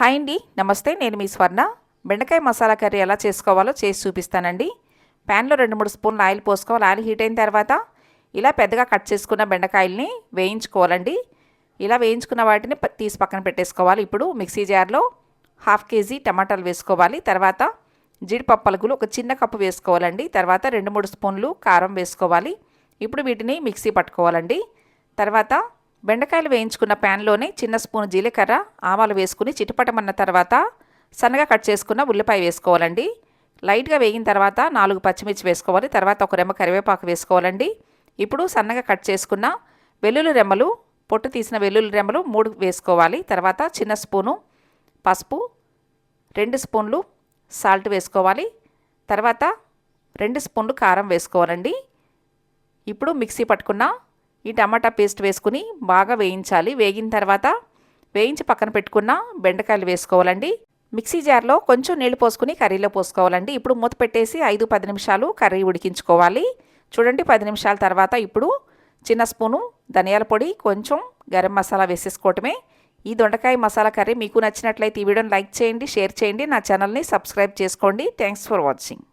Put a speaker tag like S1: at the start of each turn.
S1: Hi అండి. నమస్తే నేను మీ స్వర్ణ. బెండకాయ మసాలా కర్రీ ఎలా చేసుకోవాలో చేసి చూపిస్తానండి. ప్యాన్లో రెండు మూడు స్పూన్లు ఆయిల్ పోసుకోవాలి. ఆయిల్ హీట్ అయిన తర్వాత ఇలా పెద్దగా కట్ చేసుకున్న బెండకాయల్ని వేయించుకోవాలండి. ఇలా వేయించుకున్న వాటిని తీసి పక్కన పెట్టేసుకోవాలి. ఇప్పుడు మిక్సీ జార్లో హాఫ్ కేజీ టమాటాలు వేసుకోవాలి. తర్వాత జీడిపప్పు పలుకులు ఒక చిన్న కప్పు వేసుకోవాలండి. తర్వాత రెండు మూడు స్పూన్లు కారం వేసుకోవాలి. ఇప్పుడు వీటిని మిక్సీ పట్టుకోవాలండి. తర్వాత బెండకాయలు వేయించుకున్న ప్యాన్లోనే చిన్న స్పూన్ జీలకర్ర ఆవాలు వేసుకుని చిటపటమన్న తర్వాత సన్నగా కట్ చేసుకున్న ఉల్లిపాయ వేసుకోవాలండి. లైట్గా వేగిన తర్వాత నాలుగు పచ్చిమిర్చి వేసుకోవాలి. తర్వాత ఒక రెమ్మ కరివేపాకు వేసుకోవాలండి. ఇప్పుడు సన్నగా కట్ చేసుకున్న వెల్లుల్లి రెమ్మలు పొట్టు తీసిన వెల్లుల్లి రెమ్మలు మూడు వేసుకోవాలి. తర్వాత చిన్న స్పూను పసుపు రెండు స్పూన్లు సాల్ట్ వేసుకోవాలి. తర్వాత రెండు స్పూన్లు కారం వేసుకోవాలండి. ఇప్పుడు మిక్సీ పట్టుకున్న ఈ టమాటా పేస్ట్ వేసుకుని బాగా వేయించాలి. వేగిన తర్వాత వేయించి పక్కన పెట్టుకున్న బెండకాయలు వేసుకోవాలండి. మిక్సీ జార్లో కొంచెం నీళ్ళు పోసుకుని కర్రీలో పోసుకోవాలండి. ఇప్పుడు మూత పెట్టేసి ఐదు పది నిమిషాలు కర్రీ ఉడికించుకోవాలి. చూడండి పది నిమిషాల తర్వాత ఇప్పుడు చిన్న స్పూను ధనియాల పొడి కొంచెం గరం మసాలా వేసేసుకోవటమే. ఈ దొండకాయ మసాలా కర్రీ మీకు నచ్చినట్లయితే ఈ వీడియోని లైక్ చేయండి షేర్ చేయండి. నా ఛానల్ని సబ్స్క్రైబ్ చేసుకోండి. Thanks for watching.